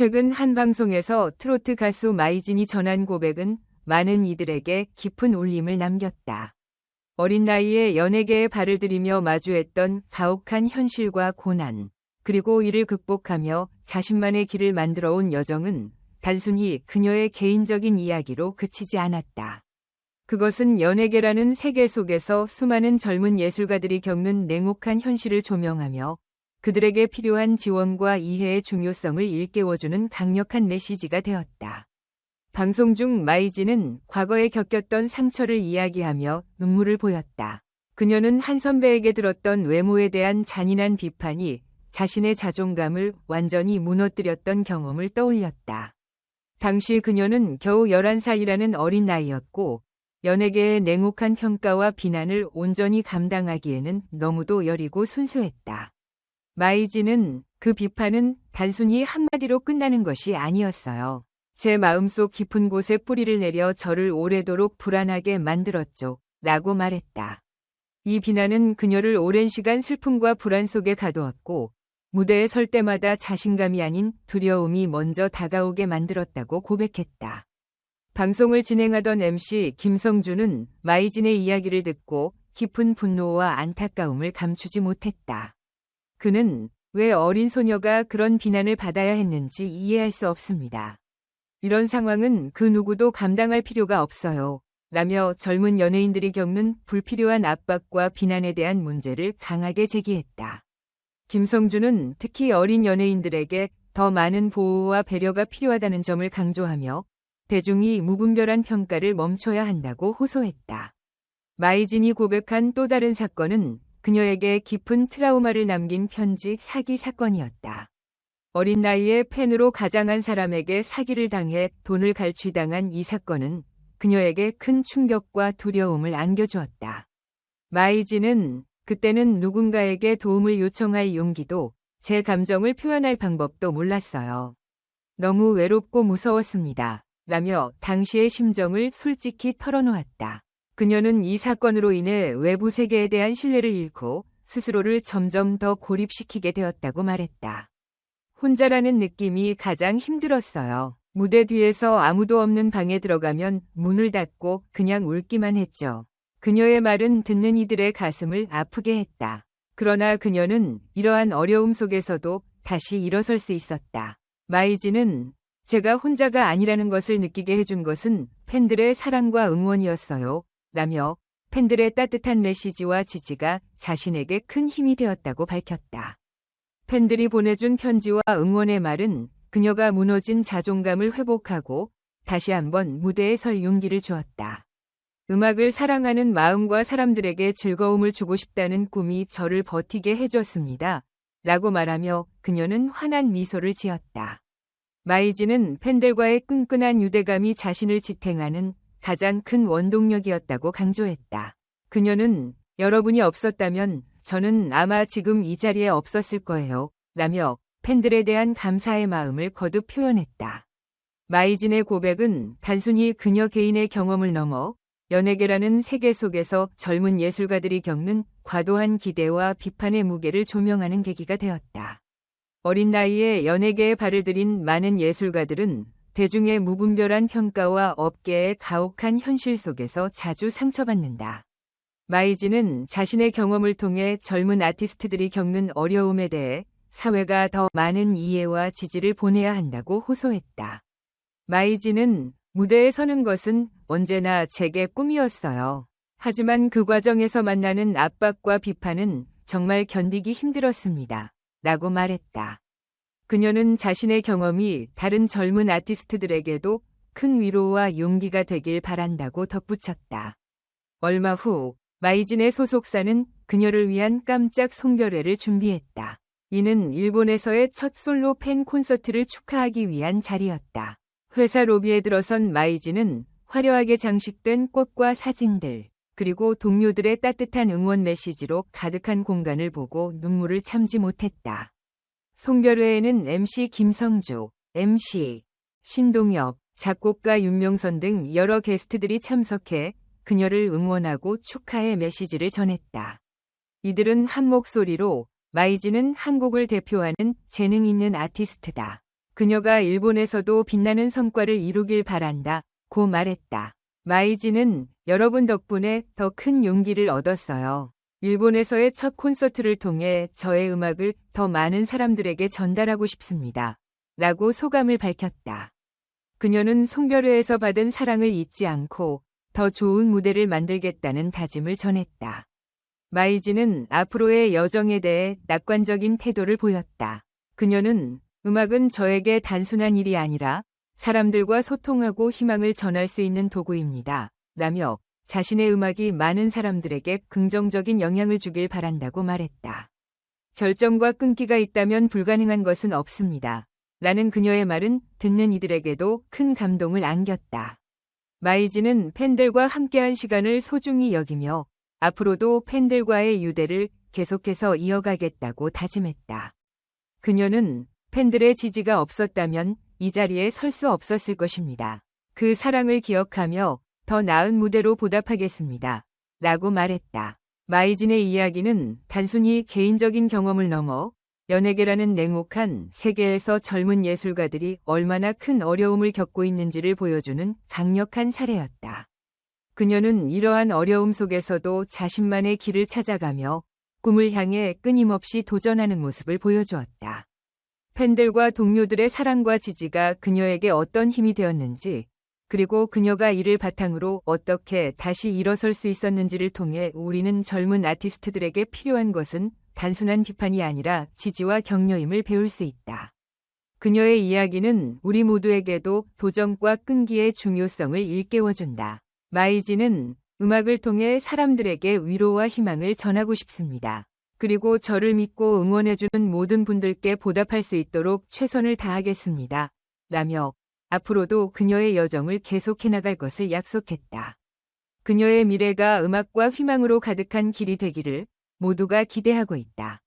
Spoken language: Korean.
최근 한 방송에서 트로트 가수 마이진이 전한 고백은 많은 이들에게 깊은 울림을 남겼다. 어린 나이에 연예계에 발을 들이며 마주했던 가혹한 현실과 고난, 그리고 이를 극복하며 자신만의 길을 만들어 온 여정은 단순히 그녀의 개인적인 이야기로 그치지 않았다. 그것은 연예계라는 세계 속에서 수많은 젊은 예술가들이 겪는 냉혹한 현실을 조명하며 그들에게 필요한 지원과 이해의 중요성을 일깨워주는 강력한 메시지가 되었다. 방송 중 마이지는 과거에 겪었던 상처를 이야기하며 눈물을 보였다. 그녀는 한 선배에게 들었던 외모에 대한 잔인한 비판이 자신의 자존감을 완전히 무너뜨렸던 경험을 떠올렸다. 당시 그녀는 겨우 11살이라는 어린 나이였고 연예계의 냉혹한 평가와 비난을 온전히 감당하기에는 너무도 여리고 순수했다. 마이지는 그 비판은 단순히 한마디로 끝나는 것이 아니었어요. 제 마음속 깊은 곳에 뿌리를 내려 저를 오래도록 불안하게 만들었죠. 라고 말했다. 이 비난은 그녀를 오랜 시간 슬픔과 불안 속에 가두었고 무대에 설 때마다 자신감이 아닌 두려움이 먼저 다가오게 만들었다고 고백했다. 방송을 진행하던 MC 김성주는 마이진의 이야기를 듣고 깊은 분노와 안타까움을 감추지 못했다. 그는 왜 어린 소녀가 그런 비난을 받아야 했는지 이해할 수 없습니다. 이런 상황은 그 누구도 감당할 필요가 없어요. 라며 젊은 연예인들이 겪는 불필요한 압박과 비난에 대한 문제를 강하게 제기했다. 김성주는 특히 어린 연예인들에게 더 많은 보호와 배려가 필요하다는 점을 강조하며 대중이 무분별한 평가를 멈춰야 한다고 호소했다. 마이진이 고백한 또 다른 사건은 그녀에게 깊은 트라우마를 남긴 편지 사기 사건이었다. 어린 나이에 팬으로 가장한 사람에게 사기를 당해 돈을 갈취당한 이 사건은 그녀에게 큰 충격과 두려움을 안겨주었다. 마이지는 그때는 누군가에게 도움을 요청할 용기도 제 감정을 표현할 방법도 몰랐어요. 너무 외롭고 무서웠습니다. 라며 당시의 심정을 솔직히 털어놓았다. 그녀는 이 사건으로 인해 외부 세계에 대한 신뢰를 잃고 스스로를 점점 더 고립시키게 되었다고 말했다. 혼자라는 느낌이 가장 힘들었어요. 무대 뒤에서 아무도 없는 방에 들어가면 문을 닫고 그냥 울기만 했죠. 그녀의 말은 듣는 이들의 가슴을 아프게 했다. 그러나 그녀는 이러한 어려움 속에서도 다시 일어설 수 있었다. 마이지는 제가 혼자가 아니라는 것을 느끼게 해준 것은 팬들의 사랑과 응원이었어요. 라며 팬들의 따뜻한 메시지와 지지가 자신에게 큰 힘이 되었다고 밝혔다. 팬들이 보내준 편지와 응원의 말은 그녀가 무너진 자존감을 회복하고 다시 한번 무대에 설 용기를 주었다. 음악을 사랑하는 마음과 사람들에게 즐거움을 주고 싶다는 꿈이 저를 버티게 해줬습니다. 라고 말하며 그녀는 환한 미소를 지었다. 마이지는 팬들과의 끈끈한 유대감이 자신을 지탱하는 가장 큰 원동력이었다고 강조했다. 그녀는 여러분이 없었다면 저는 아마 지금 이 자리에 없었을 거예요. 라며 팬들에 대한 감사의 마음을 거듭 표현했다. 마이진의 고백은 단순히 그녀 개인의 경험을 넘어 연예계라는 세계 속에서 젊은 예술가들이 겪는 과도한 기대와 비판의 무게를 조명하는 계기가 되었다. 어린 나이에 연예계에 발을 들인 많은 예술가들은 대중의 무분별한 평가와 업계의 가혹한 현실 속에서 자주 상처받는다. 마이지는 자신의 경험을 통해 젊은 아티스트들이 겪는 어려움에 대해 사회가 더 많은 이해와 지지를 보내야 한다고 호소했다. 마이지는 무대에 서는 것은 언제나 제게 꿈이었어요. 하지만 그 과정에서 만나는 압박과 비판은 정말 견디기 힘들었습니다. 라고 말했다. 그녀는 자신의 경험이 다른 젊은 아티스트들에게도 큰 위로와 용기가 되길 바란다고 덧붙였다. 얼마 후 마이진의 소속사는 그녀를 위한 깜짝 송별회를 준비했다. 이는 일본에서의 첫 솔로 팬 콘서트를 축하하기 위한 자리였다. 회사 로비에 들어선 마이진은 화려하게 장식된 꽃과 사진들, 그리고 동료들의 따뜻한 응원 메시지로 가득한 공간을 보고 눈물을 참지 못했다. 송별회에는 MC 김성주, MC 신동엽, 작곡가 윤명선 등 여러 게스트들이 참석해 그녀를 응원하고 축하의 메시지를 전했다. 이들은 한 목소리로 마이즈는 한국을 대표하는 재능 있는 아티스트다. 그녀가 일본에서도 빛나는 성과를 이루길 바란다. 고 말했다. 마이지는 여러분 덕분에 더 큰 용기를 얻었어요. 일본에서의 첫 콘서트를 통해 저의 음악을 더 많은 사람들에게 전달하고 싶습니다. 라고 소감을 밝혔다. 그녀는 송별회에서 받은 사랑을 잊지 않고 더 좋은 무대를 만들겠다는 다짐을 전했다. 마이지는 앞으로의 여정에 대해 낙관적인 태도를 보였다. 그녀는 음악은 저에게 단순한 일이 아니라 사람들과 소통하고 희망을 전할 수 있는 도구입니다. 라며 자신의 음악이 많은 사람들에게 긍정적인 영향을 주길 바란다고 말했다. 결정과 끈기가 있다면 불가능한 것은 없습니다. 라는 그녀의 말은 듣는 이들에게도 큰 감동을 안겼다. 마이지는 팬들과 함께한 시간을 소중히 여기며 앞으로도 팬들과의 유대를 계속해서 이어가겠다고 다짐했다. 그녀는 팬들의 지지가 없었다면 이 자리에 설 수 없었을 것입니다. 그 사랑을 기억하며 더 나은 무대로 보답하겠습니다. 라고 말했다. 마이진의 이야기는 단순히 개인적인 경험을 넘어 연예계라는 냉혹한 세계에서 젊은 예술가들이 얼마나 큰 어려움을 겪고 있는지를 보여주는 강력한 사례였다. 그녀는 이러한 어려움 속에서도 자신만의 길을 찾아가며 꿈을 향해 끊임없이 도전하는 모습을 보여주었다. 팬들과 동료들의 사랑과 지지가 그녀에게 어떤 힘이 되었는지, 그리고 그녀가 이를 바탕으로 어떻게 다시 일어설 수 있었는지를 통해 우리는 젊은 아티스트들에게 필요한 것은 단순한 비판이 아니라 지지와 격려임을 배울 수 있다. 그녀의 이야기는 우리 모두에게도 도전과 끈기의 중요성을 일깨워준다. 마이지는 음악을 통해 사람들에게 위로와 희망을 전하고 싶습니다. 그리고 저를 믿고 응원해주는 모든 분들께 보답할 수 있도록 최선을 다하겠습니다. 라며 앞으로도 그녀의 여정을 계속해 나갈 것을 약속했다. 그녀의 미래가 음악과 희망으로 가득한 길이 되기를 모두가 기대하고 있다.